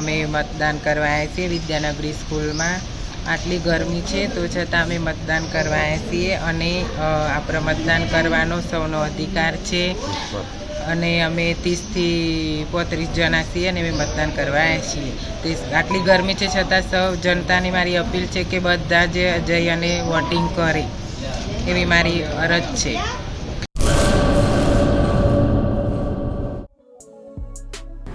અમે મતદાન કરવા આવ્યા છીએ વિદ્યાનગરી સ્કૂલમાં. આટલી ગરમી છે, તો છતાં અમે મતદાન કરવા આવ્યા છીએ અને આપણે મતદાન કરવાનો સૌનો અધિકાર છે. અને અમે ત્રીસથી પોત્રીસ જણા છીએ અને અમે મતદાન કરવા આવ્યા છીએ. તે આટલી ગરમી છે, છતાં સૌ જનતાની મારી અપીલ છે કે બધા જ જઈ અને વોટિંગ કરે. એવી મારી અરજ છે.